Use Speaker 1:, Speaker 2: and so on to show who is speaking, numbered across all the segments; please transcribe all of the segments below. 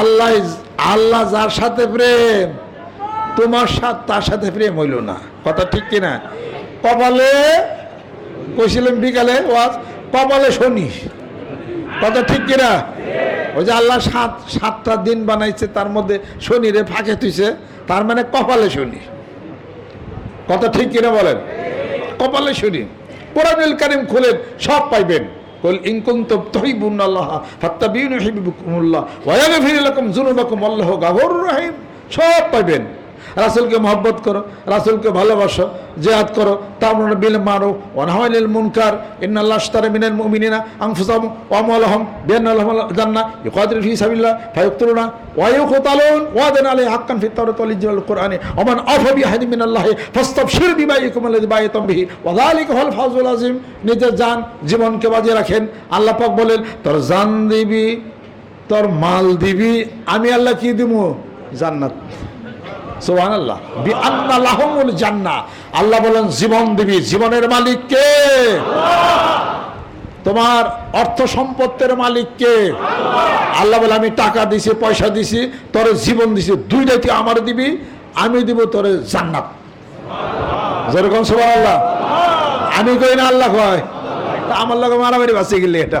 Speaker 1: আল্লাহ আল্লাহ যার সাথে প্রেম, তোমার সাথে তার সাথে প্রেম হইল না। কথা ঠিক কিনা? কপালে, কইছিলাম বিকালে ওয়াজ, কপালে শনি। কথা ঠিক কিনা? ওই যে আল্লাহ সাত, সাতটা দিন বানাইছে, তার মধ্যে শনিরে ফাঁকে তুইছে তার মানে কপালে শনি। কথা ঠিক কিনা বলেন? কপালে শনি। কোরআনুল কারিম খুলেন, সব পাইবেন। قل إن كنتم تحبون الله فاتبعوني يحببكم الله ويغفر لكم ذنوبكم والله غفور رحيم সব পাইবেন রাসূলকে মহব্বত করো, রাসূলকে ভালোবাসো, জেহাদ করো তামরুন বিল মারুফ ওয়া নাহয়িল মুনকার ইন্নাল্লাহ আশতারা মিনাল মুমিনিনা আনফুসাহুম ওয়া আমওয়ালাহুম বিআন্না লাহুম জান্নাহ ইউকাতিলু ফি সাবিলিল্লাহ ফায়াকতুলুনা ওয়া ইউকতালুন ওয়াদান আলাইহি হাক্কান ফিত তাওরাত ওয়াল ইনজিল ওয়াল কুরআনি ওয়া মান আফা বিহাদি মিনাল্লাহ ফাস্তাবশির বিবাইকুম আল্লাযী বায়াতুম বিহি ওয়া যালিকা হুয়াল ফাওজুল আযীম নিজের জান জীবনকে বাজিয়ে রাখেন। আল্লাহ পাক বলেন, তোর জান দিবি, তোর মাল দিবি, আমি আল্লাহ কি দিব জান্নাত। সোহান আল্লাহ বি আন্না লাহমুল জান্না আল্লাহ বলেন, জীবন দিবি। জীবনের মালিক কে? তোমার অর্থ সম্পত্তির মালিক কে? আল্লাহ বলে, আমি টাকা দিছি, পয়সা দিছি, তোর জীবন দিছি। দুইটা তুই আমার দিবি? আমি দিব তোর জান্নাত। যেরকম সোহান আল্লাহ আমি কই না আল্লাহ কয়? আমার লগে মারামারি বাঁচিয়ে গেলে এটা।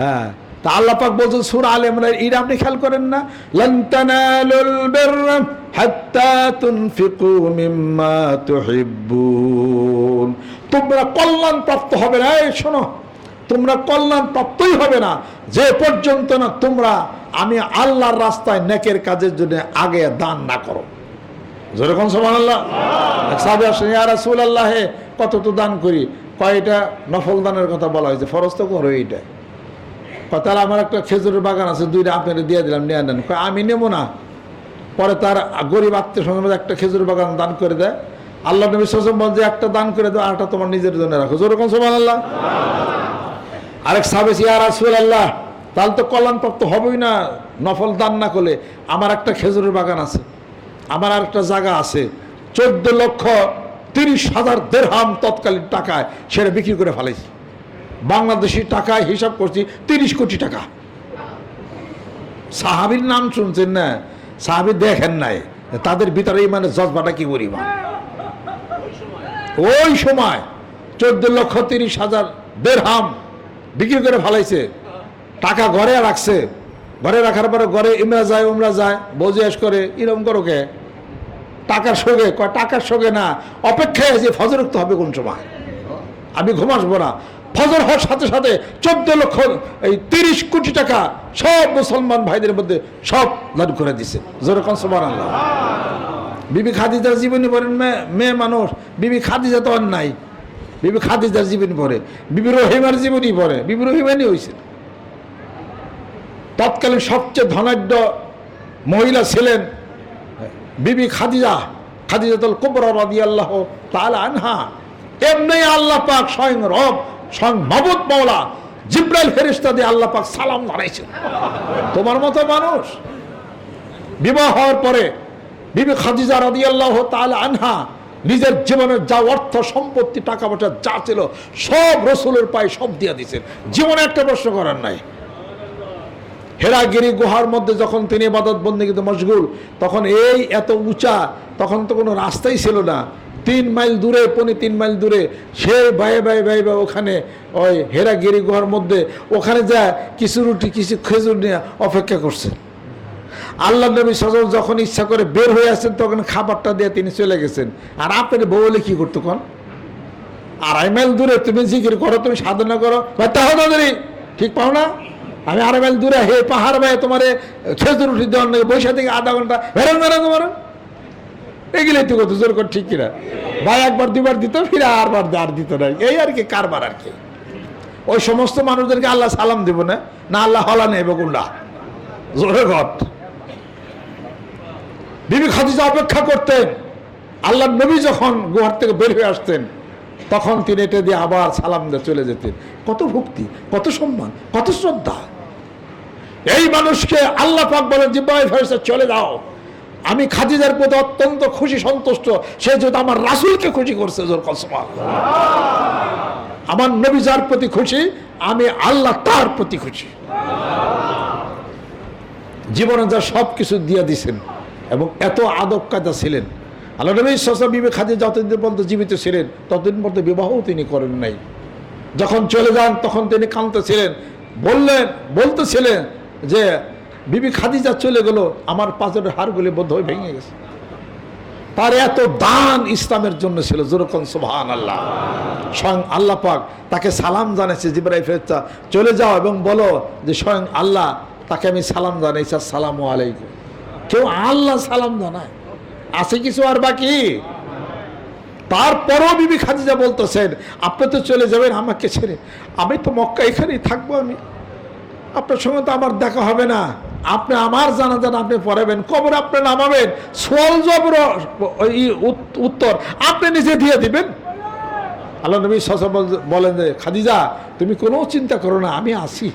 Speaker 1: হ্যাঁ। তা আল্লাহ পাক বলছেন, সূরা আলে ইমরান এটা আপনি খেয়াল করেন না? লান তানালুল বিররা হাত্তা তুনফিকু মিম্মা তুহিব্বুন। তোমরা কল্যাণ প্রাপ্ত হবে না, এই শোনো। তোমরা কল্যাণ প্রাপ্তই হবে না। যে পর্যন্ত না তোমরা, আমি আল্লাহর রাস্তায় নেকের কাজের জন্য আগে দান না করো। যেরকম সমান আল্লাহ সাহাবি আসেন রাসূল আল্লাহে কত তো দান করি। কয়টা নফল দানের কথা বলা হয়েছে, ফরজ তো করো এইটা। তাহলে আমার একটা খেজুরের বাগান আছে, দুইটা আপনাকে দিয়ে দিলাম, নিয়ে নেন আমি নেব না। পরে তার গরিব আত্মীয় স্বজন একটা খেজুর বাগান দান করে দেয়। আল্লাহ নবী সজম বল যে, একটা দান করে দেয় আরটা তোমার নিজের জন্য রাখো। যেরকম সমান আল্লাহ আরেক সাবেস ইয়া রাসূল আল্লাহ তাহলে তো কল্যাণপ্রাপ্ত হবেই না, নফল দান না করলে। আমার একটা খেজুরের বাগান আছে, আমার আর একটা জায়গা আছে। চোদ্দ লক্ষ তিরিশ হাজার দেড়হাম তৎকালীন টাকায় সেটা বিক্রি করে ফেলেছি বাংলাদেশি টাকায় হিসাব করছি তিরিশ কোটি টাকা। সাহাবির নাম শুনছেন না? সাহাবি দেখেন নাই। তাদের ভিতরে মানে জজবাটা কি পরিমাণ? ওই সময় চোদ্দ লক্ষ তিরিশ হাজার দেড়হাম বিক্রি করে ফেলাইছে। টাকা ঘরে রাখছে। ঘরে রাখার পরে ঘরে ইমরা যায়, উমরা যায় বজিয়াস করে এরকম করো কে? টাকার কয়, টাকার সঙ্গে না, অপেক্ষায় আছে ফজর উঠতে হবে কোন সময়? আমি ঘুমাসবো না। ফজর হওয়ার সাথে সাথে চোদ্দ লক্ষ, এই তিরিশ কোটি টাকা সব মুসলমান ভাইদের মধ্যে সব লাভ করে দিছে। যেরকম সবার আল্লাহ বিবি খাদিজার জীবনী পড়েন মেয়ে মানুষ। বিবি খাদিজা তো নাই। বিবি খাদিজার জীবনী পড়ে। বিবি রহিমার জীবনী পড়ে। বিবি রহিমানই হয়েছে তৎকালীন সবচেয়ে ধনাঢ্য মহিলা ছিলেন বিবি খাদিজা, খাদিজাতুল কুবরা রাদিয়াল্লাহু তাআলা আনহা। এমনি আল্লাহ পাক স্বয়ং রব স্বয়ং মাবুদ মাওলা জিব্রাইল ফেরেশতা দিয়ে আল্লাহ পাক সালাম জানাইছেন। তোমার মতো মানুষ। বিবাহ হওয়ার পরে বিবি খাদিজা রাদিয়াল্লাহু তাআলা আনহা নিজের জীবনের যা অর্থ সম্পত্তি, টাকা পয়সা যা ছিল, সব রসুলের পায়ে সব দিয়ে দিয়েছেন। জীবনে একটা প্রশ্ন করার নাই। হেরাগিরি গুহার মধ্যে যখন তিনি ইবাদত বন্দিগিতে মশগুল, তখন এই এত উঁচা, তখন তো কোনো রাস্তাই ছিল না। তিন মাইল দূরে, পনি তিন মাইল দূরে, সে বায়ে বায়ে বায়ে বায়ে ওখানে ওই হেরাগিরি গুহার মধ্যে ওখানে যা কিছু রুটি, কিছু খেজুর নিয়ে অপেক্ষা করছে। আল্লাহ নবী সজল যখন ইচ্ছা করে বের হয়ে আসেন, তখন খাবারটা দিয়ে তিনি চলে গেছেন। আর আপনার বউলে কি করতো কোন? আড়াই মাইল দূরে তুমি জিকির করো, তুমি সাধনা করো। তাহলে ঠিক পাও না? আমি আড়াই মাইল দূরে হে পাহাড় ভাই তোমার খেজুর উঠি দেওয়ার বৈশা থেকে আধা ঘণ্টা বেরোন তোমার। এগুলো তো কত জোর কর ঠিক কিনা? ভাই একবার দুবার দিত, ফিরে আরবার আর দিত না। এই আর কি কারবার আর কি? ওই সমস্ত মানুষদেরকে আল্লাহ সালাম দিব না না আল্লাহ হলা নেই বেগুন্ডা জোরে ঘট বিবি খাদিজা অপেক্ষা করতেন। আল্লাহ নবী যখন গুহার থেকে বের হয়ে আসতেন, তখন তিনি এটা দিয়ে আবার সালাম দিয়ে চলে যেতেন। কত ভক্তি, কত সম্মান, কত শ্রদ্ধা। এই মানুষকে আল্লাহ পাক বলেন ভাই ফেরস্তা চলে যাও। আমি খাদিজার প্রতি অত্যন্ত খুশি, সন্তুষ্ট। সে যদি আমার রাসুলকে খুশি করছে, জোর কসমা আমার নবী যার প্রতি খুশি, আমি আল্লাহ তার প্রতি খুশি। জীবনে যা সব কিছু দিয়ে দিছেন এবং এত আদব কায়দা ছিলেন। আল্লাহ নবী সসা বিবে খাদি যতদিন পর্যন্ত জীবিত ছিলেন, ততদিন পর্যন্ত বিবাহও তিনি করেন নাই। যখন চলে যান, তখন তিনি কাঁদতেছিলেন। বললেন, বলতেছিলেন যে বিবি খাদিজা চলে গেল, আমার পাঁচের হাড়গুলি বোধ হয়ে ভেঙে গেছে। তার এত দান ইসলামের জন্য ছিল যেরকম সুবহান আল্লাহ স্বয়ং আল্লাহ পাক তাকে সালাম জানাইছে জিব্রাই ফেরতা চলে যাও এবং বলো যে স্বয়ং আল্লাহ তাকে আমি সালাম জানাইছি সালাম আলাইকুম। কেউ আল্লাহ সালাম জানায়? আছে কিছু আর বাকি? তারপরও বিবি খাদিজা বলতেছেন, আপনি তো চলে যাবেন আমাকে ছেড়ে। আমি তো মক্কা এখানেই থাকব আমি। আপনার সঙ্গে তো আমার দেখা হবে না। আপনি আমার জানা জানাজান আপনি পড়াবেন, কবর আপনি নামাবেন, সোয়াল জবর উত্তর আপনি নিজে দিয়ে দিবেন। আল্লাহ নবী সসা বলেন যে, খাদিজা, তুমি কোনো চিন্তা করো না, আমি আসি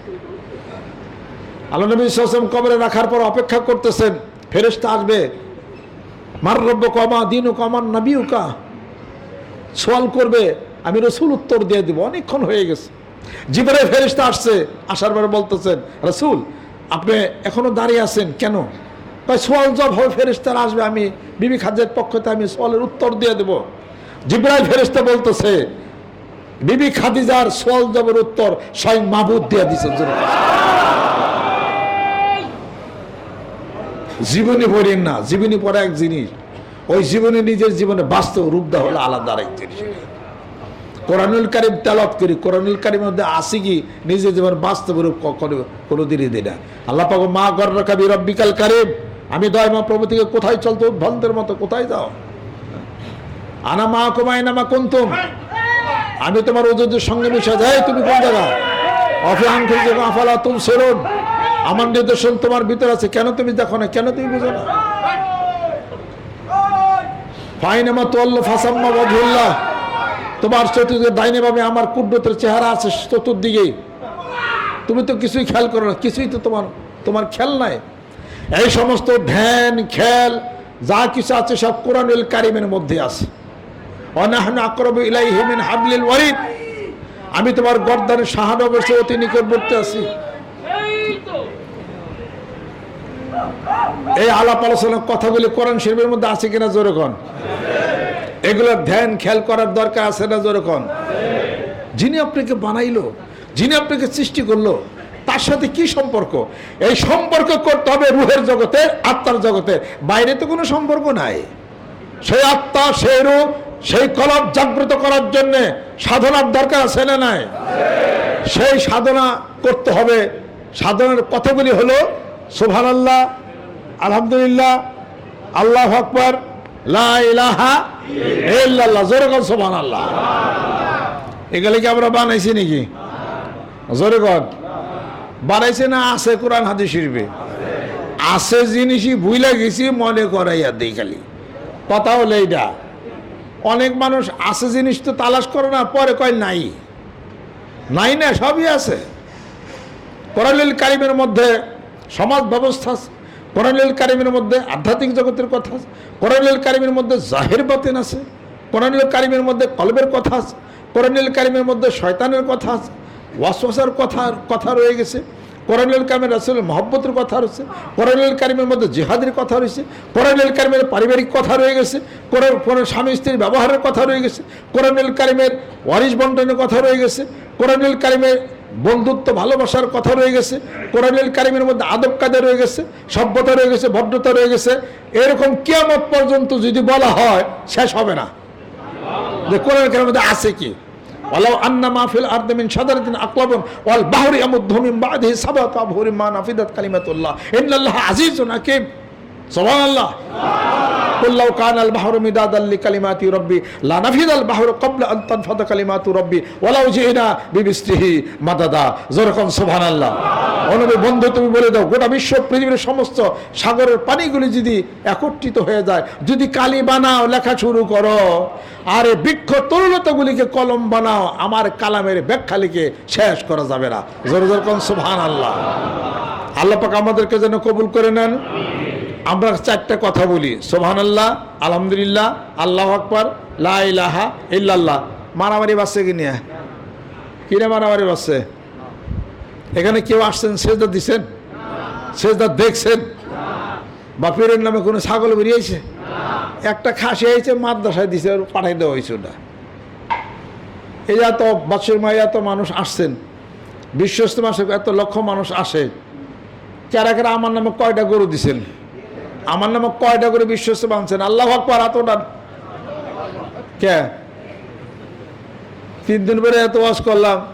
Speaker 1: আল্লাহ নবী সসম কবরে রাখার পর অপেক্ষা করতেছেন, ফেরেশতা আসবে। মার রব্য কমা, দিন কমান নবী উকা সোয়াল করবে, আমি রসুল উত্তর দিয়ে দিব, অনেকক্ষণ হয়ে গেছে। জীবনে ফেরিস্তা আসছে, আসার পরে বলতেছেন, রসুল আপনি এখনও দাঁড়িয়ে আছেন কেন? সোয়াল জব হবে ফেরিস্তার আসবে, আমি বিবি খাদ্যের পক্ষতে আমি সোয়ালের উত্তর দিয়ে দেব। জিব্রাইল ফেরিস্তা বলতেছে, বিবি খাদিজার সোয়াল জবের উত্তর স্বয়ং মাহবুদ দিয়ে দিচ্ছেন জীবনী পড়েন না, জীবনী পড়া এক জিনিস। ওই জীবনে নিজের জীবনে বাস্তব রূপ দেওয়া হলো আলাদা আরেক জিনিস। কোরআনুল কারিম তেলত করি, কোরআনুল কারিমের মধ্যে আসি কি নিজের জীবন বাস্তব রূপ কখনো কোনো দিনই দিই না। আল্লাহ পাক মা গর রাখাবি রব্বিকাল কারিম। আমি দয় মা প্রভু থেকে কোথায় চলতো উদ্ভন্তের মতো কোথায় যাও? আনা মা কমাই না মা কুন্তুম। আমি তোমার ওজুদের সঙ্গে মিশে যাই, তুমি কোন জায়গা? অফিয়ান থেকে আফালা তুম সেরুন আমার নিদর্শন তোমার ভিতরে আছে, কেন তুমি দেখো না, কেন তুমি বুঝো না? ফাইনামা তোয়াল্ল ফাসাম্মা বজুল্লাহ তোমার চতুর্দিকে দাইনে ভাবে আমার কুদ্রতের চেহারা আছে চতুর্দিকে। তুমি তো কিছুই খেয়াল করো না, কিছুই তো তোমার তোমার খেয়াল নাই। এই সমস্ত ধ্যান খেল যা কিছু আছে সব কোরআনুল কারিমের মধ্যে আছে। হেমিন হাবলিল আমি তোমার গর্দানের বসে অতি নিকটবর্তী আছি। এই আলাপ আলোচনার কথাগুলি কোরআন শরীফের মধ্যে আছে কিনা জোরে এগুলো ধ্যান, খেয়াল করার দরকার আছে না জোরে কন যিনি আপনাকে বানাইলো, যিনি আপনাকে সৃষ্টি করল, তার সাথে কি সম্পর্ক? এই সম্পর্ক করতে হবে রুহের জগতে, আত্মার জগতে। বাইরে তো কোনো সম্পর্ক নাই। সেই আত্মা, সেই রূপ, সেই কলব জাগ্রত করার জন্য সাধনার দরকার আছে না নাই? সেই সাধনা করতে হবে। সাধনার কথাগুলি হলো সুভান আল্লাহ আলহামদুলিল্লাহ, আল্লাহ আকবর আল্লাহ আমরা বানাইছি না আছে কোরআন শরীফে? আছে জিনিসই ভুলে গেছি, মনে করাইয়া দেই খালি। কথা হলো এইটা অনেক মানুষ আছে জিনিস তো তালাশ করে না, পরে কয় নাই। নাই না, সবই আছে। কোরআনুল কারিমের মধ্যে সমাজ ব্যবস্থা আছে। কোরআনুল কারিমের মধ্যে আধ্যাত্মিক জগতের কথা আছে কোরআনুল কারিমের মধ্যে জাহের বাতেন আছে কোরআনুল কারিমের মধ্যে কলবের কথা আছে কোরআনুল কারিমের মধ্যে শয়তানের কথা আছে, ওয়াসওয়াসার কথা কথা রয়ে গেছে কোরআনুল কারিমের রাসুলের মহব্বতের কথা রয়েছে কোরআনুল কারিমের মধ্যে জিহাদের কথা রয়েছে কোরআনুল কারিমের পারিবারিক কথা রয়ে গেছে কোরআন স্বামী স্ত্রীর ব্যবহারের কথা রয়ে গেছে কোরআনুল কারিমের ওয়ারিশ বন্টনের কথা রয়ে গেছে কোরআনুল কারিমের বন্ধুত্ব, ভালোবাসার কথা রয়ে গেছে। কোরআনুল কারিমের মধ্যে আদব কাদা রয়ে গেছে, সভ্যতা রয়ে গেছে, ভদ্রতা রয়ে গেছে। এরকম কিয়ামত পর্যন্ত যদি বলা হয়, শেষ হবে না। যে কোরআন কারিমের মধ্যে আছে কি? আল্লাহ আন্না মাহফিল আর্দমিন বাহরি আল্লাহ কুল্লাউ কান আল মিদাদ আল্লি কালিমাতি রব্বি আল কালিমাতু রব্বি বিবিস্তিহি মাদাদা। আল্লাহ অনবী বন্ধু, তুমি বলে দাও, গোটা বিশ্ব, পৃথিবীর সমস্ত সাগরের পানিগুলি যদি একত্রিত হয়ে যায়, যদি কালি বানাও, লেখা শুরু করো। আর এই বৃক্ষ তরুণতাগুলিকে কলম বানাও, আমার কালামের ব্যাখ্যা লিখে শেষ করা যাবে না। জোর জোর কন সোভান আল্লাহ আল্লাপাক আমাদেরকে যেন কবুল করে নেন। আমরা চারটা কথা বলি। সোহান আল্লাহ আলহামদুলিল্লাহ, আল্লাহ আকবর, লা ইলাহা ইল্লাল্লাহ। মারামারি বাসছে কি নিয়ে? কিনে মারামারি বাসছে এখানে কেউ আসছেন, সেজদা দিছেন? সেজদা দেখছেন? বা পীরের নামে কোনো ছাগল বেরিয়েছে? একটা খাসি হয়েছে মাদ্রাসায় দিছে পাঠাই দেওয়া হয়েছে ওটা। এই যে এত বাচ্চার মায়ে এত মানুষ আসছেন। বিশ্বস্ত মাসে এত লক্ষ মানুষ আসে। কারা কারা আমার নামে কয়টা গরু দিছেন? আমার নামে কয়টা করে বিশ্বস্ত বানছেন? আল্লাহ আকবার এত ডান কে? তিন দিন পরে এত ওয়াজ করলাম,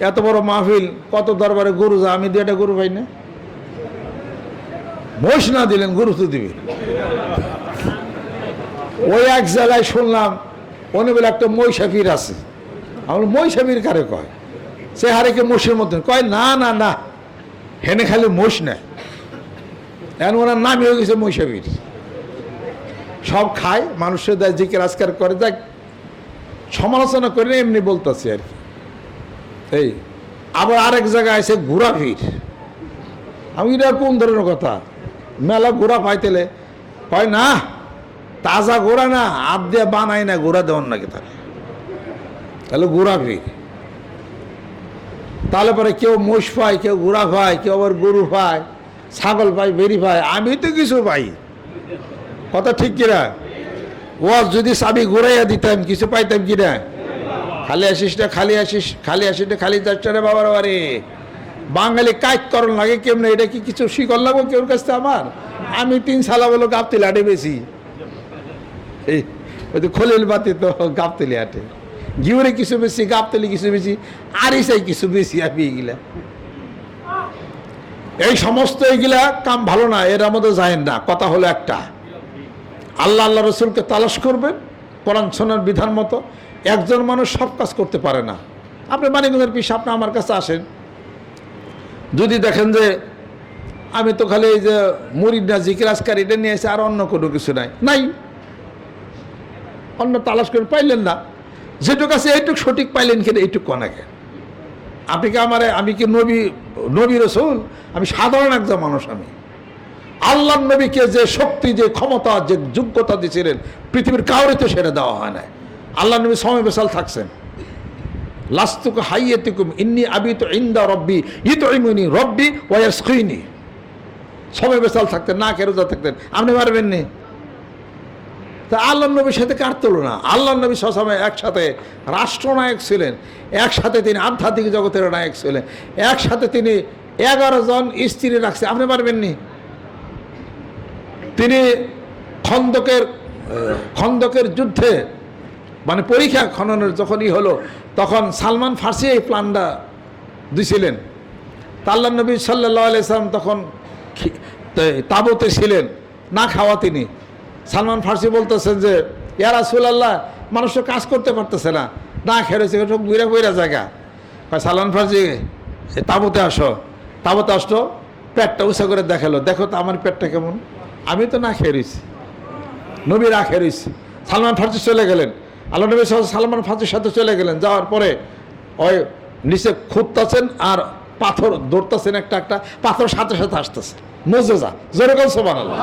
Speaker 1: এত বড় মাহফিল, কত দরবারে গরু যা আমি দুইটা গরু পাই না। মহিষ না দিলেন, গরু তো দিবে। ওই এক জায়গায় শুনলাম উনি বলে একটা মহিষাফির আছে। আমার মহিষাফির কারে কয়? সে হারেকে মোষের মতন? কয়, না না না। হেনে খালি মোষ নেয়। এখন ওনার নামই হয়ে গেছে মহিষাফির সব খায়, মানুষের দেয় জিকে আজকার করে, দেখ, সমালোচনা করে এমনি বলতেছি আর কি। এই, আবার আরেক জায়গায় আছে ঘোরাফির আমি এটা কোন ধরনের কথা? মেলা ঘোরা পাইতেলে হয় না, তাজা ঘোড়া না, হাত দিয়ে বানাই না, ঘোড়া দেওয়ার নাকি তাহলে তাহলে ঘোরা ভিড় তাহলে পরে কেউ মোষ পায়, কেউ ঘোড়া পায়, কেউ আবার গরু পায়। ছাগল পায় বেরি পায় আমি তো কিছু পাই। কথা ঠিক কিনা? ও যদি চাবি ঘুরাইয়া দিতাম, কিছু পাইতাম কিনা? খালি আসিস না, খালি আসিস খালি আসিস না, খালি যাচ্ছে রে বাবার বাড়ি? বাঙালি কাজ করন লাগে কেমনে? এটা কি কিছু শিকল লাগবো কেউর কাছ আমার? আমি তিন সালা বলো গাপতি লাটে বেশি। এই, ওই তো খলিল বাতি তো গাপতলি আটে গিউরে কিছু বেশি গাপতলি কিছু বেশি আর চাই কিছু বেশি, আমি এগুলা। এই সমস্ত এগুলা কাম ভালো না, এর মধ্যে যায় না। কথা হলো একটা। আল্লাহ আল্লাহ রসুলকে তালাশ করবেন, কোরআন বিধান মতো। একজন মানুষ সব কাজ করতে পারে না। আপনি মানিকগঞ্জের পিস আপনি আমার কাছে আসেন। যদি দেখেন যে আমি তো খালি এই যে মুরিদ না, জিকির আজকার, এটা নিয়ে এসে আর অন্য কোনো কিছু নাই। নাই। অন্য তালাশ করে পাইলেন না। যেটুক আছে এইটুক সঠিক পাইলেন কিনা এইটুক কনাকে আপনি কি আমার, আমি কি নবী নবী রসুল? আমি সাধারণ একজন মানুষ, আমি। আল্লাহ নবীকে যে শক্তি, যে ক্ষমতা, যে যোগ্যতা দিয়েছিলেন, পৃথিবীর কাউরে তো সেটা দেওয়া হয় না আল্লাহ নবী সময় বেসাল থাকছেন। লাস্তুক হাইয়েতুকুম, ইন্নি আবি তো ইন্দা রব্বি ইতো ইমুনি রব্বি ওয়ার স্ক্রিনি সময় বেসাল থাকতেন, না কেরোজা থাকতেন। আপনি পারবেন নি তা আল্লাহ নবীর সাথে কার তুলনা? আল্লাহ নবী সসময় একসাথে রাষ্ট্রনায়ক ছিলেন, একসাথে তিনি আধ্যাত্মিক জগতের নায়ক ছিলেন, একসাথে তিনি এগারো জন স্ত্রী রাখছে। আপনি পারবেননি? তিনি খন্দকের খন্দকের যুদ্ধে মানে পরীক্ষা খননের যখনই হলো, তখন সালমান ফার্সি এই প্ল্যানটা দিছিলেন। তা আল্লাহ নবী সাল্লাহ আলাইসালাম তখন তাবতে ছিলেন, না খাওয়া তিনি। সালমান ফার্সি বলতেছেন যে, ইয়া রাসূলুল্লাহ, মানুষ তো কাজ করতে পারতেছে না। না খেয়েছে সব বুড়া বুড়া জায়গা। সালমান ফার্সি তাবতে আসো। তাবতে আসতো পেটটা উঁচা করে দেখাল। দেখো তো আমার পেটটা কেমন। আমি তো না খেয়ে রয়েছি। নবী না খেয়ে রয়েছি। সালমান ফার্সি চলে গেলেন। আল্লাহ নবী সাল- সালমান ফার্সির সাথে চলে গেলেন। যাওয়ার পরে ওই নিচে খুঁজতেছেন আর পাথর ধরতেছেন একটা একটা। পাথর সাথে সাথে আসতেছে। মজেজা যেরকম সোমান আল্লাহ